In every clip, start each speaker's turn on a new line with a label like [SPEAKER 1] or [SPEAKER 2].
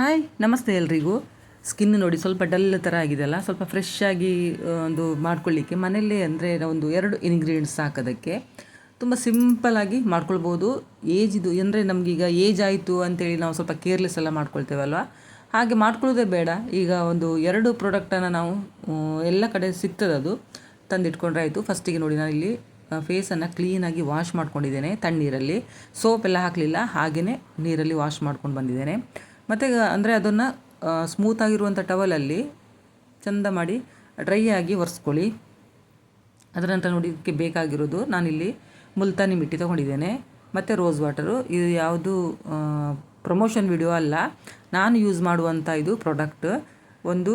[SPEAKER 1] Hi ನಮಸ್ತೆ ಎಲ್ರಿಗೂ. Skin ನೋಡಿ ಸ್ವಲ್ಪ ಡಲ್ ಥರ ಆಗಿದೆಯಲ್ಲ, ಸ್ವಲ್ಪ ಫ್ರೆಶ್ ಆಗಿ ಒಂದು ಮಾಡ್ಕೊಳ್ಳಿಕ್ಕೆ. ಮನೆಯಲ್ಲೇ ಅಂದರೆ ಒಂದು ಎರಡು ಇಂಗ್ರೀಡಿಯೆಂಟ್ಸ್ ಹಾಕೋದಕ್ಕೆ ತುಂಬ ಸಿಂಪಲ್ಲಾಗಿ ಮಾಡ್ಕೊಳ್ಬೋದು. ಏಜ್ ಇದು ಅಂದರೆ ನಮಗೀಗ ಏಜ್ ಆಯಿತು ಅಂತೇಳಿ ನಾವು ಸ್ವಲ್ಪ ಕೇರ್ಲೆಸ್ ಎಲ್ಲ ಮಾಡ್ಕೊಳ್ತೇವಲ್ವ? ಹಾಗೆ ಮಾಡ್ಕೊಳ್ಳೋದೇ ಬೇಡ. ಈಗ ಒಂದು ಎರಡು ಪ್ರಾಡಕ್ಟನ್ನು ನಾವು ಎಲ್ಲ ಕಡೆ ಸಿಗ್ತದದು ತಂದಿಟ್ಕೊಂಡ್ರೆ ಆಯಿತು. ಫಸ್ಟಿಗೆ ನೋಡಿ ನಾನು ಇಲ್ಲಿ ಫೇಸನ್ನು ಕ್ಲೀನಾಗಿ ವಾಶ್ ಮಾಡ್ಕೊಂಡಿದ್ದೇನೆ ತಣ್ಣೀರಲ್ಲಿ. ಸೋಪ್ ಎಲ್ಲ ಹಾಕಲಿಲ್ಲ ಹಾಗೆಯೇ ನೀರಲ್ಲಿ ವಾಶ್ ಮಾಡ್ಕೊಂಡು ಬಂದಿದ್ದೇನೆ. ಮತ್ತು ಅಂದರೆ ಅದನ್ನು ಸ್ಮೂತ್ ಆಗಿರುವಂಥ ಟವಲಲ್ಲಿ ಚಂದ ಮಾಡಿ ಡ್ರೈ ಆಗಿ ಒರೆಸ್ಕೊಳ್ಳಿ. ಅದರ ನಂತರ ನೋಡಿ ಇದಕ್ಕೆ ಬೇಕಾಗಿರೋದು, ನಾನಿಲ್ಲಿ ಮುಲ್ತಾನಿ ಮಿಟ್ಟಿ ತೊಗೊಂಡಿದ್ದೇನೆ. ಮತ್ತು ರೋಸ್ ವಾಟರು ಇದು ಯಾವುದು ಪ್ರಮೋಷನ್ ವಿಡಿಯೋ ಅಲ್ಲ. ನಾನು ಯೂಸ್ ಮಾಡುವಂಥ ಇದು ಪ್ರಾಡಕ್ಟ್ ಒಂದು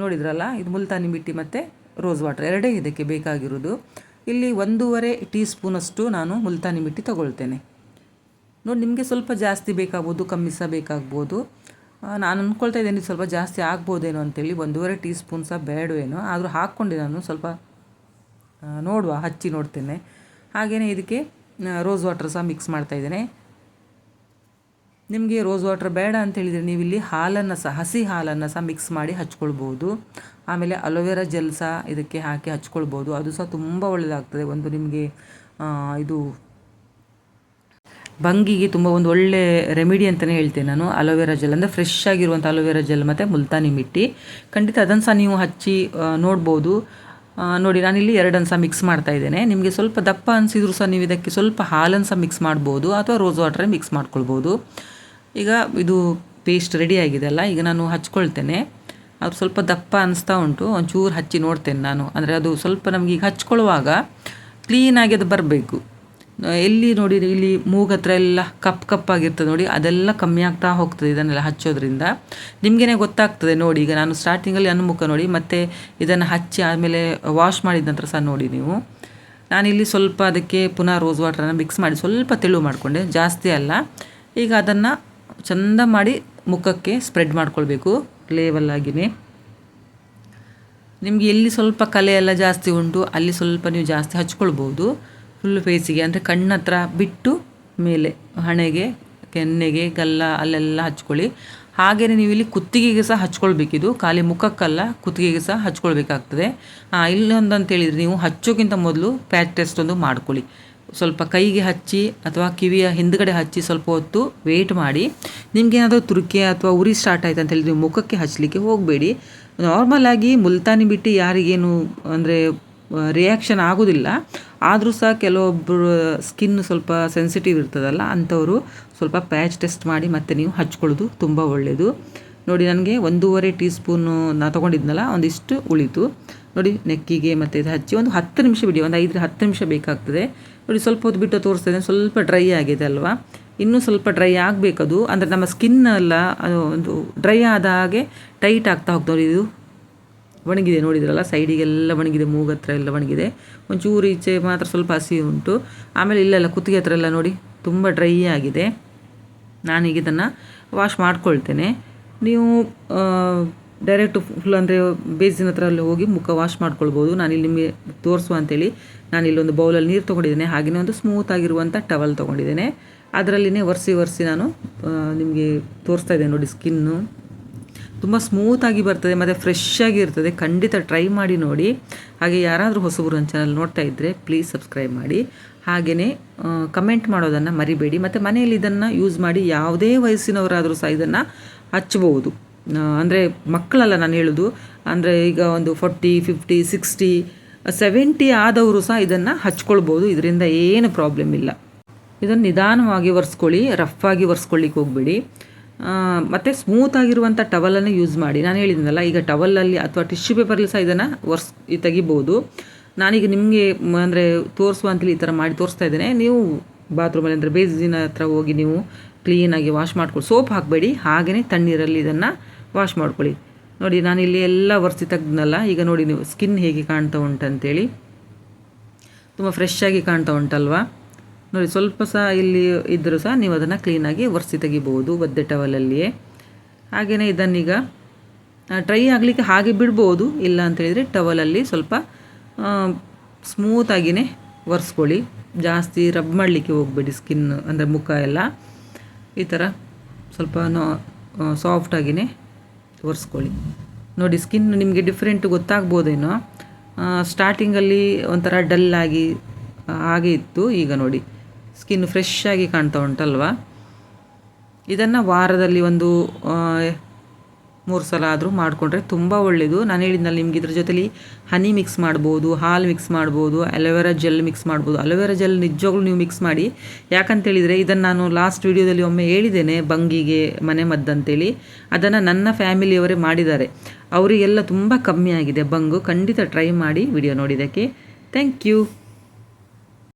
[SPEAKER 1] ನೋಡಿದ್ರಲ್ಲ, ಇದು ಮುಲ್ತಾನಿ ಮಿಟ್ಟಿ ಮತ್ತು ರೋಸ್ ವಾಟರ್ ಎರಡೇ ಇದಕ್ಕೆ ಬೇಕಾಗಿರೋದು. ಇಲ್ಲಿ ಒಂದೂವರೆ ಟೀ ಸ್ಪೂನಷ್ಟು ನಾನು ಮುಲ್ತಾನಿ ಮಿಟ್ಟಿ ತಗೊಳ್ತೇನೆ. ನೋಡಿ, ನಿಮಗೆ ಸ್ವಲ್ಪ ಜಾಸ್ತಿ ಬೇಕಾಗ್ಬೋದು, ಕಮ್ಮಿ ಸಹ ಬೇಕಾಗ್ಬೋದು. ನಾನು ಅಂದ್ಕೊಳ್ತಾ ಇದ್ದೇನೆ ಸ್ವಲ್ಪ ಜಾಸ್ತಿ ಆಗ್ಬೋದೇನೋ ಅಂತೇಳಿ, ಒಂದೂವರೆ ಟೀ ಸ್ಪೂನ್ ಸಹ ಬೇಡವೇನೋ ಆದರೂ ಹಾಕ್ಕೊಂಡೆ ನಾನು ಸ್ವಲ್ಪ ನೋಡುವ, ಹಚ್ಚಿ ನೋಡ್ತೇನೆ. ಹಾಗೆಯೇ ಇದಕ್ಕೆ ರೋಸ್ ವಾಟರ್ ಸಹ ಮಿಕ್ಸ್ ಮಾಡ್ತಾ ಇದ್ದೇನೆ. ನಿಮಗೆ ರೋಸ್ ವಾಟರ್ ಬೇಡ ಅಂತ ಹೇಳಿದರೆ ನೀವು ಇಲ್ಲಿ ಹಾಲನ್ನು ಸಹ, ಹಸಿ ಹಾಲನ್ನು ಸಹ ಮಿಕ್ಸ್ ಮಾಡಿ ಹಚ್ಕೊಳ್ಬೋದು. ಆಮೇಲೆ ಅಲೋವೆರಾ ಜೆಲ್ ಸಹ ಇದಕ್ಕೆ ಹಾಕಿ ಹಚ್ಕೊಳ್ಬೋದು. ಅದು ಸಹ ತುಂಬ ಒಳ್ಳೆಯದಾಗ್ತದೆ ಒಂದು ನಿಮಗೆ ಇದು ಬಂಗಿಗೆ ತುಂಬ ಒಂದು ಒಳ್ಳೆ ರೆಮಿಡಿ ಅಂತಲೇ ಹೇಳ್ತೀನಿ ನಾನು. ಅಲೋವೆರಾ ಜೆಲ್ ಅಂದರೆ ಫ್ರೆಶ್ ಆಗಿರುವಂಥ ಅಲೋವೆರಾ ಜೆಲ್ ಮತ್ತು ಮುಲ್ತಾನಿ ಮಿಟ್ಟಿ. ಖಂಡಿತ ಅದನ್ನು ಸಹ ನೀವು ಹಚ್ಚಿ ನೋಡ್ಬೋದು. ನೋಡಿ, ನಾನಿಲ್ಲಿ ಎರಡನ್ನು ಸಹ ಮಿಕ್ಸ್ ಮಾಡ್ತಾ ಇದ್ದೇನೆ. ನಿಮಗೆ ಸ್ವಲ್ಪ ದಪ್ಪ ಅನಿಸಿದ್ರು ಸಹ ನೀವು ಇದಕ್ಕೆ ಸ್ವಲ್ಪ ಹಾಲನ್ನು ಸಹ ಮಿಕ್ಸ್ ಮಾಡ್ಬೋದು ಅಥವಾ ರೋಸ್ ವಾಟರ್ ಮಿಕ್ಸ್ ಮಾಡ್ಕೊಳ್ಬೋದು. ಈಗ ಇದು ಪೇಸ್ಟ್ ರೆಡಿ ಆಗಿದೆ ಅಲ್ಲ, ಈಗ ನಾನು ಹಚ್ಕೊಳ್ತೇನೆ. ಅದು ಸ್ವಲ್ಪ ದಪ್ಪ ಅನಿಸ್ತಾ ಉಂಟು, ಒಂಚೂರು ಹಚ್ಚಿ ನೋಡ್ತೇನೆ ನಾನು. ಅಂದರೆ ಅದು ಸ್ವಲ್ಪ ನಮಗೆ ಈಗ ಹಚ್ಕೊಳ್ಳುವಾಗ ಕ್ಲೀನಾಗಿ ಅದು ಬರಬೇಕು. ಎಲ್ಲಿ ನೋಡಿ ಇಲ್ಲಿ ಮೂಗ್ ಹತ್ರ ಎಲ್ಲ ಕಪ್ ಕಪ್ಪಾಗಿರ್ತದೆ ನೋಡಿ, ಅದೆಲ್ಲ ಕಮ್ಮಿ ಆಗ್ತಾ ಹೋಗ್ತದೆ ಇದನ್ನೆಲ್ಲ ಹಚ್ಚೋದ್ರಿಂದ. ನಿಮಗೇನೆ ಗೊತ್ತಾಗ್ತದೆ ನೋಡಿ, ಈಗ ನಾನು ಸ್ಟಾರ್ಟಿಂಗಲ್ಲಿ ಮುಖ ನೋಡಿ, ಮತ್ತು ಇದನ್ನು ಹಚ್ಚಿ ಆದಮೇಲೆ ವಾಶ್ ಮಾಡಿದ ನಂತರ ಸಹ ನೋಡಿ ನೀವು. ನಾನಿಲ್ಲಿ ಸ್ವಲ್ಪ ಅದಕ್ಕೆ ಪುನಃ ರೋಸ್ ವಾಟ್ರನ್ನು ಮಿಕ್ಸ್ ಮಾಡಿ ಸ್ವಲ್ಪ ತೆಳು ಮಾಡಿಕೊಂಡೆ, ಜಾಸ್ತಿ ಅಲ್ಲ. ಈಗ ಅದನ್ನು ಚಂದ ಮಾಡಿ ಮುಖಕ್ಕೆ ಸ್ಪ್ರೆಡ್ ಮಾಡ್ಕೊಳ್ಬೇಕು ಲೇವಲ್ ಆಗಿನೇ. ನಿಮಗೆ ಎಲ್ಲಿ ಸ್ವಲ್ಪ ಕಲೆ ಎಲ್ಲ ಜಾಸ್ತಿ ಉಂಟು, ಅಲ್ಲಿ ಸ್ವಲ್ಪ ನೀವು ಜಾಸ್ತಿ ಹಚ್ಕೊಳ್ಬೋದು. ಫುಲ್ ಫೇಸಿಗೆ ಅಂದರೆ ಕಣ್ಣತ್ರ ಬಿಟ್ಟು ಮೇಲೆ, ಹಣೆಗೆ, ಕೆನ್ನೆಗೆ, ಗಲ್ಲ ಅಲ್ಲೆಲ್ಲ ಹಚ್ಕೊಳ್ಳಿ. ಹಾಗೆಯೇ ನೀವು ಇಲ್ಲಿ ಕುತ್ತಿಗೆಗೆ ಸಹ ಹಚ್ಕೊಳ್ಬೇಕಿದು ಖಾಲಿ ಮುಖಕ್ಕಲ್ಲ, ಕುತ್ತಿಗೆಗೆ ಸಹ ಹಚ್ಕೊಳ್ಬೇಕಾಗ್ತದೆ. ಇಲ್ಲೊಂದು ಅಂತ ಹೇಳಿದರೆ ನೀವು ಹಚ್ಚೋಕ್ಕಿಂತ ಮೊದಲು ಪ್ಯಾಚ್ ಟೆಸ್ಟ್ ಒಂದು ಮಾಡ್ಕೊಳ್ಳಿ. ಸ್ವಲ್ಪ ಕೈಗೆ ಹಚ್ಚಿ ಅಥವಾ ಕಿವಿಯ ಹಿಂದ್ಗಡೆ ಹಚ್ಚಿ ಸ್ವಲ್ಪ ಹೊತ್ತು ವೇಟ್ ಮಾಡಿ. ನಿಮ್ಗೇನಾದರೂ ತುರಿಕೆ ಅಥವಾ ಉರಿ ಸ್ಟಾರ್ಟ್ ಆಯ್ತು ಅಂತ ಹೇಳಿದ್ರೆ ಮುಖಕ್ಕೆ ಹಚ್ಚಲಿಕ್ಕೆ ಹೋಗಬೇಡಿ. ನಾರ್ಮಲಾಗಿ ಮುಲ್ತಾನಿ ಬಿಟ್ಟು ಯಾರಿಗೇನು, ಅಂದರೆ ರಿಯಾಕ್ಷನ್ ಆಗೋದಿಲ್ಲ. ಆದರೂ ಸಹ ಕೆಲವೊಬ್ಬರು ಸ್ಕಿನ್ ಸ್ವಲ್ಪ ಸೆನ್ಸಿಟಿವ್ ಇರ್ತದಲ್ಲ, ಅಂಥವರು ಸ್ವಲ್ಪ ಪ್ಯಾಚ್ ಟೆಸ್ಟ್ ಮಾಡಿ ಮತ್ತೆ ನೀವು ಹಚ್ಕೊಳ್ಳೋದು ತುಂಬ ಒಳ್ಳೆಯದು ನೋಡಿ, ನನಗೆ ಒಂದೂವರೆ ಟೀ ಸ್ಪೂನು ನಾ ತೊಗೊಂಡಿದ್ನಲ್ಲ, ಒಂದಿಷ್ಟು ಉಳಿತು. ನೋಡಿ, ನೆಕ್ಕಿಗೆ ಮತ್ತು ಇದು ಹಚ್ಚಿ ಒಂದು ಹತ್ತು ನಿಮಿಷ ಬಿಡಿ, ಒಂದು ಐದರ ಹತ್ತು ನಿಮಿಷ ಬೇಕಾಗ್ತದೆ. ನೋಡಿ, ಸ್ವಲ್ಪ ಹೊತ್ತು ಬಿಟ್ಟು ತೋರಿಸ್ತದೆ ಸ್ವಲ್ಪ ಡ್ರೈ ಆಗಿದೆ ಅಲ್ವಾ? ಇನ್ನೂ ಸ್ವಲ್ಪ ಡ್ರೈ ಆಗಬೇಕದು. ಅಂದರೆ ನಮ್ಮ ಸ್ಕಿನ್ ಅದು ಒಂದು ಡ್ರೈ ಆದ ಹಾಗೆ ಟೈಟ್ ಆಗ್ತಾ ಹೋಗ್ತದೆ. ಇದು ಒಣಗಿದೆ, ನೋಡಿದ್ರಲ್ಲ? ಸೈಡಿಗೆಲ್ಲ ಒಣಗಿದೆ, ಮೂಗು ಹತ್ರ ಎಲ್ಲ ಒಣಗಿದೆ. ಒಂಚೂರು ಈಚೆ ಮಾತ್ರ ಸ್ವಲ್ಪ ಹಸಿ ಉಂಟು. ಆಮೇಲೆ ಇಲ್ಲೆಲ್ಲ ಕುತ್ತಿಗೆ ಹತ್ರ ಎಲ್ಲ ನೋಡಿ, ತುಂಬ ಡ್ರೈ ಆಗಿದೆ. ನಾನೀಗ ಇದನ್ನು ವಾಶ್ ಮಾಡ್ಕೊಳ್ತೇನೆ. ನೀವು ಡೈರೆಕ್ಟ್ ಫುಲ್ ಅಂದರೆ ಬೇಸಿನ ಹತ್ರ ಅಲ್ಲಿ ಹೋಗಿ ಮುಖ ವಾಶ್ ಮಾಡ್ಕೊಳ್ಬೋದು. ಇಲ್ಲಿ ನಿಮಗೆ ತೋರಿಸುವ ಅಂತೇಳಿ ನಾನಿಲ್ಲಿ ಒಂದು ಬೌಲಲ್ಲಿ ನೀರು ತೊಗೊಂಡಿದ್ದೇನೆ. ಹಾಗೆಯೇ ಒಂದು ಸ್ಮೂತ್ ಆಗಿರುವಂಥ ಟವಲ್ ತೊಗೊಂಡಿದ್ದೇನೆ. ಅದರಲ್ಲಿನೇ ಒರೆಸಿ ಒರೆಸಿ ನಾನು ನಿಮಗೆ ತೋರಿಸ್ತಾ ಇದ್ದೇನೆ ನೋಡಿ ಸ್ಕಿನ್ನು ತುಂಬ ಸ್ಮೂತಾಗಿ ಬರ್ತದೆ, ಮತ್ತು ಫ್ರೆಶ್ ಆಗಿರ್ತದೆ ಖಂಡಿತ ಟ್ರೈ ಮಾಡಿ ನೋಡಿ. ಹಾಗೆ ಯಾರಾದರೂ ಹೊಸಬರು ನನ್ನ ಚಾನಲ್ ನೋಡ್ತಾ ಇದ್ದರೆ ಪ್ಲೀಸ್ ಸಬ್ಸ್ಕ್ರೈಬ್ ಮಾಡಿ. ಹಾಗೆಯೇ ಕಮೆಂಟ್ ಮಾಡೋದನ್ನು ಮರಿಬೇಡಿ. ಮತ್ತು ಮನೆಯಲ್ಲಿ ಇದನ್ನು ಯೂಸ್ ಮಾಡಿ ಯಾವುದೇ ವಯಸ್ಸಿನವರಾದರೂ ಸಹ ಇದನ್ನು ಹಚ್ಚಬಹುದು. ಅಂದರೆ ಮಕ್ಕಳಲ್ಲ ನಾನು ಹೇಳೋದು. ಅಂದರೆ ಈಗ ಒಂದು ಫೋರ್ಟಿ ಫಿಫ್ಟಿ ಸಿಕ್ಸ್ಟಿ ಸೆವೆಂಟಿ ಆದವರು ಸಹ ಇದನ್ನು ಹಚ್ಕೊಳ್ಬೋದು ಇದರಿಂದ ಏನು ಪ್ರಾಬ್ಲಮ್ ಇಲ್ಲ. ಇದನ್ನು ನಿಧಾನವಾಗಿ ಒರೆಸ್ಕೊಳ್ಳಿ ರಫ್ ಆಗಿ ಒರೆಸ್ಕೊಳ್ಳಿಕ್ಕೆ ಹೋಗಬೇಡಿ. ಮತ್ತು ಸ್ಮೂತ್ ಆಗಿರುವಂಥ ಟವಲನ್ನು ಯೂಸ್ ಮಾಡಿ. ನಾನು ಹೇಳಿದ್ನಲ್ಲ, ಈಗ ಟವಲಲ್ಲಿ ಅಥವಾ ಟಿಶ್ಯೂ ಪೇಪರಲ್ಲಿ ಸಹ ಇದನ್ನು ಒರೆಸ್ ತೆಗಿಬೋದು. ನಾನೀಗ ನಿಮಗೆ ಅಂದರೆ ತೋರಿಸುವ ಅಂತೇಳಿ ಈ ಥರ ಮಾಡಿ ತೋರಿಸ್ತಾ ಇದ್ದೇನೆ. ನೀವು ಬಾತ್ರೂಮಲ್ಲಿ ಅಂದರೆ ಬೇಸಿನ ಹತ್ರ ಹೋಗಿ ನೀವು ಕ್ಲೀನಾಗಿ ವಾಶ್ ಮಾಡ್ಕೊಳ್ಳಿ ಸೋಪ್ ಹಾಕಬೇಡಿ. ಹಾಗೆಯೇ ತಣ್ಣೀರಲ್ಲಿ ಇದನ್ನು ವಾಶ್ ಮಾಡ್ಕೊಳ್ಳಿ. ನೋಡಿ, ನಾನು ಇಲ್ಲಿ ಎಲ್ಲ ಒರೆಸಿ ತೆಗ್ದನಲ್ಲ, ಈಗ ನೋಡಿ ನೀವು ಸ್ಕಿನ್ ಹೇಗೆ ಕಾಣ್ತಾ ಉಂಟಂತೇಳಿ. ತುಂಬ ಫ್ರೆಶ್ ಆಗಿ ಕಾಣ್ತಾ ಉಂಟಲ್ವಾ? ನೋಡಿ ಸ್ವಲ್ಪ ಸಹ ಇಲ್ಲಿ ಇದ್ದರೂ ಸಹ ನೀವು ಅದನ್ನು ಕ್ಲೀನಾಗಿ ಒರೆಸಿ ತೆಗಿಬೋದು ಒದ್ದೆ ಟವಲಲ್ಲಿಯೇ ಹಾಗೆಯೇ ಇದನ್ನೀಗ ಟ್ರೈ ಆಗಲಿಕ್ಕೆ ಹಾಗೆ ಬಿಡ್ಬೋದು ಇಲ್ಲ ಅಂತೇಳಿದರೆ ಟವಲಲ್ಲಿ ಸ್ವಲ್ಪ ಸ್ಮೂತಾಗಿಯೇ ಒರೆಸ್ಕೊಳ್ಳಿ. ಜಾಸ್ತಿ ರಬ್ ಮಾಡಲಿಕ್ಕೆ ಹೋಗಬೇಡಿ ಸ್ಕಿನ್ ಅಂದರೆ ಮುಖ ಎಲ್ಲ. ಈ ಥರ ಸ್ವಲ್ಪ ನೋ ಸಾಫ್ಟಾಗಿಯೇ ಒರೆಸ್ಕೊಳ್ಳಿ. ನೋಡಿ ಸ್ಕಿನ್ ನಿಮಗೆ ಡಿಫ್ರೆಂಟ್ ಗೊತ್ತಾಗ್ಬೋದೇನೋ. ಸ್ಟಾರ್ಟಿಂಗಲ್ಲಿ ಒಂಥರ ಡಲ್ ಆಗಿ ಆ, ಹಾಗೆ ಇತ್ತು. ಈಗ ನೋಡಿ ಸ್ಕಿನ್ ಫ್ರೆಶ್ ಆಗಿ ಕಾಣ್ತಾ ಉಂಟಲ್ವ? ಇದನ್ನು ವಾರದಲ್ಲಿ ಒಂದು ಮೂರು ಸಲ ಆದರೂ ಮಾಡಿಕೊಂಡ್ರೆ ತುಂಬ ಒಳ್ಳೆಯದು ನಾನು ಹೇಳಿದ್ನಲ್ಲ ನಿಮ್ಗೆ ಇದ್ರ ಜೊತೆಲಿ ಹನಿ ಮಿಕ್ಸ್ ಮಾಡ್ಬೋದು, ಹಾಲು ಮಿಕ್ಸ್ ಮಾಡ್ಬೋದು, ಅಲೋವೆರಾ ಜೆಲ್ ಮಿಕ್ಸ್ ಮಾಡ್ಬೋದು. ಅಲೋವೆರಾ ಜೆಲ್ ನಿಜವಾಗ್ಲೂ ನೀವು ಮಿಕ್ಸ್ ಮಾಡಿ. ಯಾಕಂತೇಳಿದರೆ ಇದನ್ನು ನಾನು ಲಾಸ್ಟ್ ವಿಡಿಯೋದಲ್ಲಿ ಒಮ್ಮೆ ಹೇಳಿದ್ದೇನೆ ಬಂಗಿಗೆ ಮನೆ ಮದ್ದಂತೇಳಿ ಅದನ್ನು ನನ್ನ ಫ್ಯಾಮಿಲಿಯವರೇ ಮಾಡಿದ್ದಾರೆ. ಅವರಿಗೆಲ್ಲ ತುಂಬ ಕಮ್ಮಿ ಆಗಿದೆ ಬಂಗು. ಖಂಡಿತ ಟ್ರೈ ಮಾಡಿ ವಿಡಿಯೋ ನೋಡಿದ್ದಕ್ಕೆ. Thank you